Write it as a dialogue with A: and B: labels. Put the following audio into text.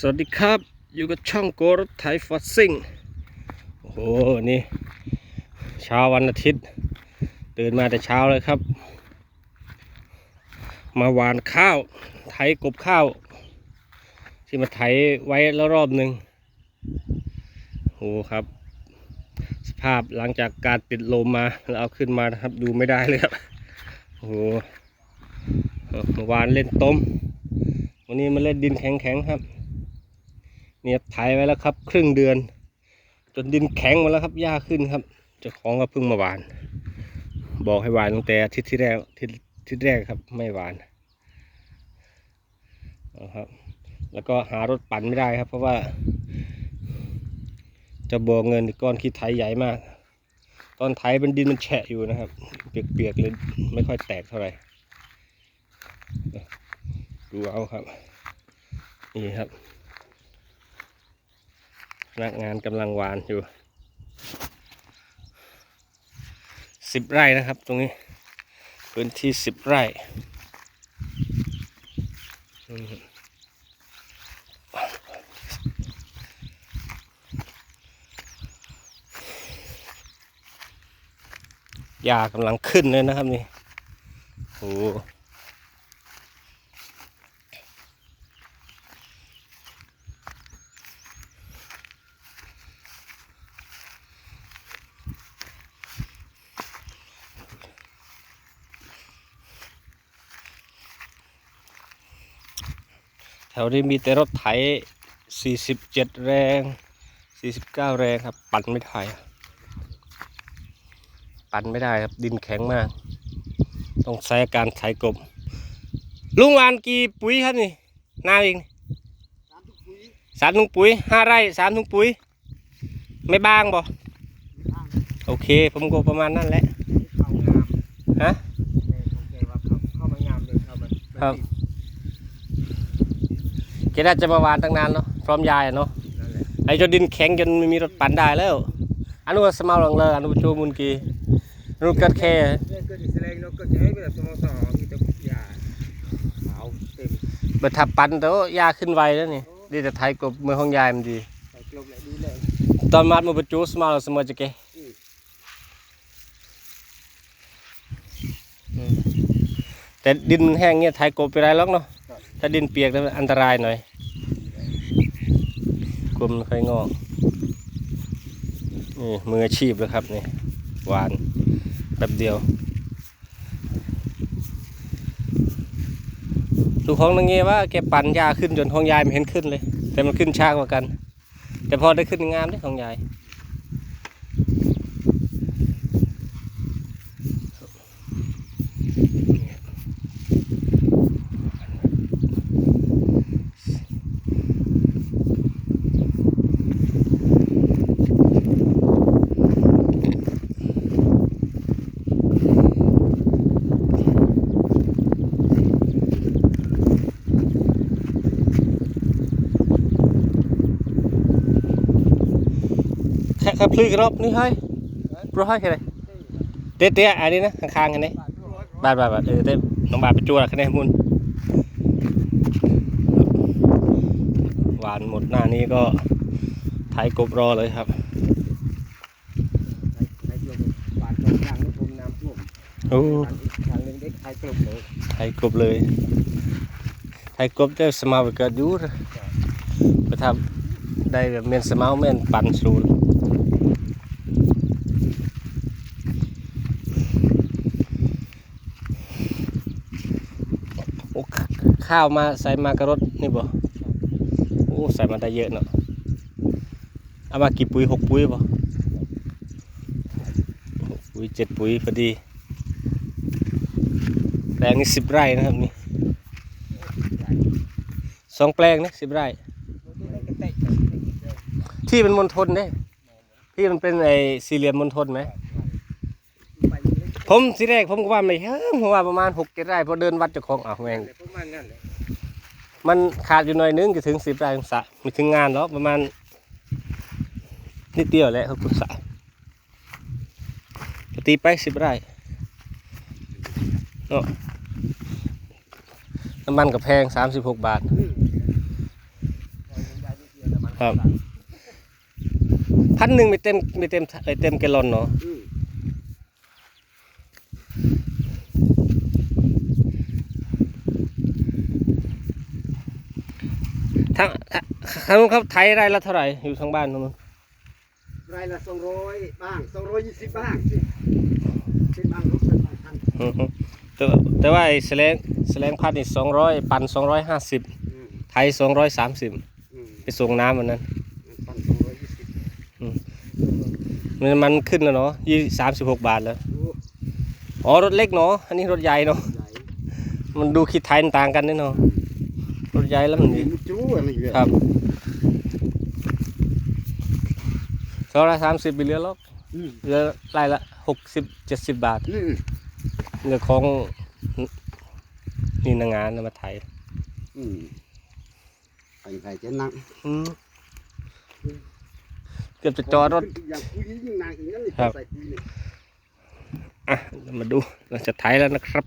A: สวัสดีครับ อยู่กับช่องโกรถไทยฟอสซิ่งโอ้โห นี่ เช้าวันอาทิตย์ ตื่นมาแต่เช้าเลยครับ มาหวานข้าว ไถกบข้าว ที่มาไถไว้แล้วรอบหนึ่งโอ้โหครับ สภาพหลังจากการติดลมมาแล้วเอาขึ้นมานะครับ ดูไม่ได้เลยครับโอ้โหเมื่อวานเล่นต้มวันนี้มาเล่นดินแข็งๆครับ เนี่ยไถไว้แล้วครับ ครึ่งเดือน จนดินแข็งหมดแล้วครับหญ้าขึ้นครับเจ้าของก็เพิ่งมาหวาน บอกให้หวานตั้งแต่อาทิตย์ที่แรกทิตย์อาทิตย์แรกครับไม่หวานนะครับ แล้วก็หารถปั่นไม่ได้ครับ เพราะว่า จะบวกเงินก้อนขี้ไถใหญ่มาก ตอนไถเป็นดินมันแฉะอยู่นะครับ เปียกๆเลยไม่ค่อยแตกเท่าไหร่ดูเอาครับ นี่ครับ นักงานกำลังหวานอยู่สิบไร่นะครับ ตรงนี้ พื้นที่สิบไร่อืมหญ้ากำลังขึ้นเลยนะครับนี่โอ้ ถวนี้มีแต่รถไถ 47 แรง 49 แรงครับ ปั่นไม่ได้อะปั่นไม่ได้ครับ ดินแข็งมาก ต้องใช้การไถกบ ลุงหวานกี่ปุ๋ยครับนี่ นาเองสามถุงปุ๋ยห้าไร่สามถุงปุ๋ย ไม่บางบ่โอเค ผมก็ประมาณนั้นแหละ
B: เขางาม
A: ฮะ
B: แม่เข้าใจว่าเขาเข้ามางามเลยเขามัน
A: ครับ แกน่าจะมาหวานตั้งนานเนาะพร้อมยายอะเนาะ
B: นั่นแหละ
A: ไอ้จนดินแข็งจนไม่มีรถปั่นได้แล้วอนุสมาหลังเลยอนุจูมุนกีอนุกัดแค่
B: เนี่ยเกิดอิสราเอลเนาะก็จะให้แบบสโมสรมีแต่ยาขาวเต็ม
A: เบิดทับปั่นแต่ว่ายาขึ้นไวแล้วนี่ดีแต่ไทยกบเมืองห้องยายมันดี
B: ใส่กลมเลยดูเลย
A: ตอนมัดมาบรรจุสมาหลังเสมอจะแก
B: อืม
A: อืม แต่ดินมันแห้งเงี้ยไทยกบไปไรหรอกเนาะ ถ้าดินเปียกแล้วอันตรายหน่อยกลมค่อยงอกนี่มืออาชีพเลยครับนี่หวานแป๊บเดียว ดูของนางเงี้ยว่าแกปั่นยาขึ้นจนของยายไม่เห็นขึ้นเลย แต่มันขึ้นช้ากว่ากัน แต่พอได้ขึ้นงามได้ของยาย แค่ขับพลือกรอบนี่เฮ้ยรถให้แค่ไหนเตี้ยเตี้ยๆอันนี้นะข้างๆกันนี่
B: บาทร้อย
A: บาทบาทบาทเออเต้น้องบาทไปจั่วคะแนนมุนหวานหมดหน้านี้ก็ไทยกบรอเลยครับ
B: ใส่กลมบาทสองอย่างนี่ผมน้ำท่วม
A: โอ้
B: อีกทางหนึงได้ใส่กลมเลย
A: ไทยกบเลยไทยกบจะสมาไปเกิดอยูนะไปทำได้แบบเมนสมาเมนปันสูนโอ้ ข้าวมาใส่มากระรถนี่บ่โอ้ใส่มาได้เยอะเนาะเอามากี่ปุ๋ยหกปุ๋ยบ่หกปุ๋ยเจ็ดปุ๋ยพอดีแปลงนี้สิบไร่นะครับนี่สองแปลงนะสิบไร่ที่เป็นมณฑลเด้ที่มันเป็นไอ้สี่เหลี่ยมมณฑลไหม ผมทีแรกผมก็ว่าไม่เฮ้ยผมว่าประมาณหกเจ็ดไร่พอเดินวัดเจ้าของอ้าวแม่ง
B: ประมาณนั้นเลย
A: มันขาดอยู่หน่อยนึงจะถึงสิบไร่สะไม่ถึงงานหรอกประมาณนิดเดียวแหละเขาคุณสะตีไปสิบไร่เนาะน้ำมันกับแพงสามสิบหกบาท ครับพันหนึ่งไม่เต็มไม่เต็มไม่เต็มแกลลอนเนาะ ทางทางทางนู้นเขาไถไร่ละเท่าไหร่อยู่ทางบ้านตรงนู้น
B: รายละสองร้อยบ้างสองร้อยยี่สิบบ้างสิเป็นบางรถเป็นบางคัน
A: อือฮึแต่ว่าแต่ว่าไอ้แสลงแสลงพัดนี่สองร้อยปันสองร้อยห้าสิบ
B: อืม
A: ไทยสองร้อยสามสิบ
B: อืม
A: ไปส่งน้ำวันนั้น
B: มันพันสองร้อยยี่สิบ
A: มันมันขึ้นแล้วเนาะยี่สามสิบหกบาทแล้ว
B: ดู
A: อ๋อรถเล็กเนาะอันนี้รถใหญ่เนาะ
B: ใหญ่
A: มันดูคิดไทยมันต่างกันนี่เนาะ รถใหญ่แล้วมัน
B: มี
A: ดี
B: มุจูอะไรอย่างเงี้ย
A: ครับสองร้อยสามสิบไปเหลือลบ
B: อืม
A: เหลือไร่ละหกสิบเจ็ดสิบบาท
B: อืม
A: เหลือของนี่นางงานนะมาไทย
B: อืมไปใครจะนั่ง
A: อืมเกือบจะจอดรถ
B: อย่างคุยยิ่งนางอย่างนั้นเลย
A: ครับ
B: ใส่คุยเนี่ย
A: อะเรามาดูเราจะไถแล้วนะครับ